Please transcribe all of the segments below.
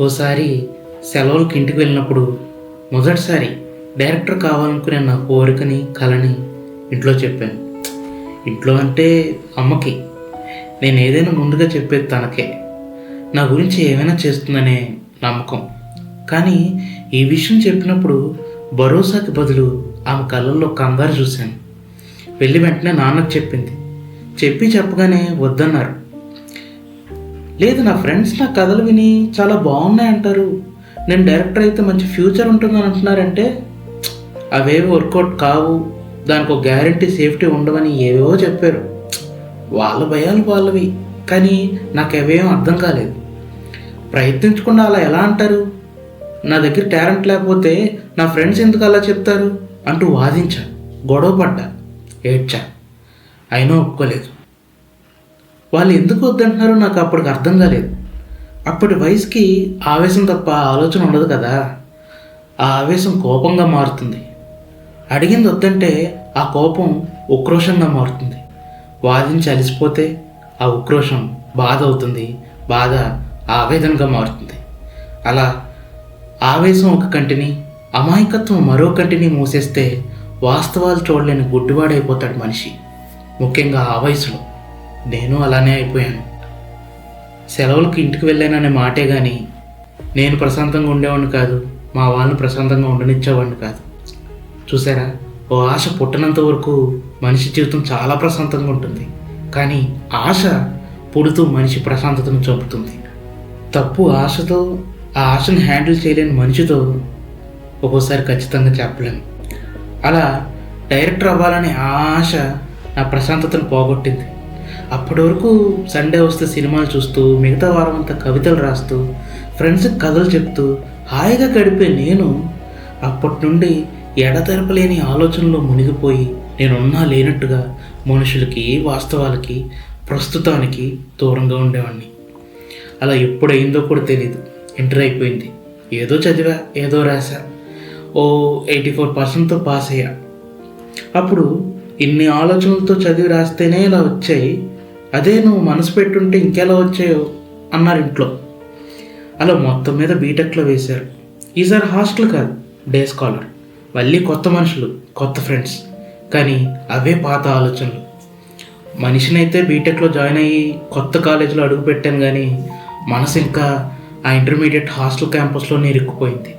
ఓసారి సెలవులకి ఇంటికి వెళ్ళినప్పుడు మొదటిసారి డైరెక్టర్ కావాలనుకునే నా కోరికని కలని ఇంట్లో చెప్పాను. ఇంట్లో అంటే అమ్మకి. నేను ఏదైనా ముందుగా చెప్పేది తనకే. నా గురించి ఏమైనా చేస్తుందనే నమ్మకం. కానీ ఈ విషయం చెప్పినప్పుడు భరోసాకి బదులు ఆమె కళ్ళల్లో కంగారు చూశాను. వెళ్ళి వెంటనే నాన్నకు చెప్పింది. చెప్పి చెప్పగానే వద్దన్నారు. లేదు నా ఫ్రెండ్స్ నా కథలు విని చాలా బాగున్నాయి అంటారు నేను డైరెక్టర్ అయితే మంచి ఫ్యూచర్ ఉంటుందని అంటున్నారంటే అవేవి వర్కౌట్ కావు. దానికి ఒక గ్యారంటీ సేఫ్టీ ఉండవని ఏవేవో చెప్పారు. వాళ్ళ భయాలు వాళ్ళవి కానీ నాకు అవేం అర్థం కాలేదు. ప్రయత్నించకుండా అలా ఎలా అంటారు? నా దగ్గర టాలెంట్ లేకపోతే నా ఫ్రెండ్స్ ఎందుకు అలా చెప్తారు? అంటూ వాదించా గొడవ పడ్డా ఏడ్చా అయినా ఒప్పుకోలేదు. వాళ్ళు ఎందుకు వద్దంటున్నారో నాకు అప్పటికి అర్థం కాలేదు. అప్పటి వయసుకి ఆవేశం తప్ప ఆలోచన ఉండదు కదా. ఆ ఆవేశం కోపంగా మారుతుంది. అడిగింది వద్దంటే ఆ కోపం ఉక్రోషంగా మారుతుంది. వాదించి అలిసిపోతే ఆ ఉక్రోషం బాధ అవుతుంది బాధ ఆవేదనగా మారుతుంది. అలా ఆవేశం ఒక కంటిని అమాయకత్వం మరో కంటిని మూసేస్తే వాస్తవాలు చూడలేని గుడ్డివాడైపోతాడు మనిషి. ముఖ్యంగా ఆ వయసులో. నేను అలానే అయిపోయాను. సెలవులకు ఇంటికి వెళ్ళాననే మాటే కానీ నేను ప్రశాంతంగా ఉండేవాడిని కాదు మా వాళ్ళని ప్రశాంతంగా ఉండనిచ్చేవాడిని కాదు. చూసారా ఓ ఆశ పుట్టినంత వరకు మనిషి జీవితం చాలా ప్రశాంతంగా ఉంటుంది. కానీ ఆశ పుడుతూ మనిషి ప్రశాంతతను చంపుతుంది. తప్పు ఆశతో ఆ ఆశను హ్యాండిల్ చేయలేని మనిషితో ఒక్కోసారి ఖచ్చితంగా చెప్పలేము అలా డైరెక్టర్ అవ్వాలనే ఆ ఆశ నా ప్రశాంతతను పోగొట్టింది. అప్పటి వరకు సండే వస్తే సినిమాలు చూస్తూ మిగతా వారం అంతా కవితలు రాస్తూ ఫ్రెండ్స్కి కథలు చెప్తూ హాయిగా గడిపే నేను అప్పటి నుండి ఎడతెరపలేని ఆలోచనలో మునిగిపోయి నేనున్నా లేనట్టుగా మనుషులకి వాస్తవాలకి ప్రస్తుతానికి దూరంగా ఉండేవాడిని అలా ఎప్పుడైందో కూడా తెలియదు ఇంటర్ అయిపోయింది. ఏదో చదివా ఏదో రాశా. ఓ ఎయిటీ ఫోర్ పర్సెంట్తో పాస్ అయ్యా అప్పుడు ఇన్ని ఆలోచనలతో చదివి రాస్తేనే ఇలా వచ్చాయి. అదే నువ్వు మనసు పెట్టుంటే ఇంకెలా వచ్చాయో అన్నారు ఇంట్లో. అలా మొత్తం మీద బీటెక్లో వేశారు. ఈసారి హాస్టల్ కాదు డే స్కాలర్. మళ్ళీ కొత్త మనుషులు కొత్త ఫ్రెండ్స్. కానీ అవే పాత ఆలోచనలు. మనిషినైతే బీటెక్లో జాయిన్ అయ్యి కొత్త కాలేజీలో అడుగు పెట్టాను కానీ మనసు ఇంకా ఆ ఇంటర్మీడియట్ హాస్టల్ క్యాంపస్లోనే ఇరుక్కుపోయింది.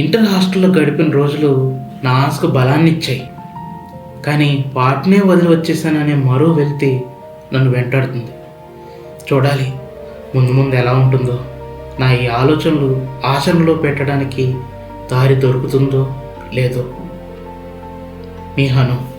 ఇంటర్ హాస్టల్లో గడిపిన రోజులు నా ఆశకు బలాన్ని ఇచ్చాయి కానీ వాటినే వదిలి వచ్చేసాననే మరో వ్యక్తి నన్ను వెంటాడుతుంది. చూడాలి ముందు ముందు ఎలా ఉంటుందో నా ఈ ఆలోచనలు ఆచరణలో పెట్టడానికి దారి దొరుకుతుందో లేదో. మీ హను.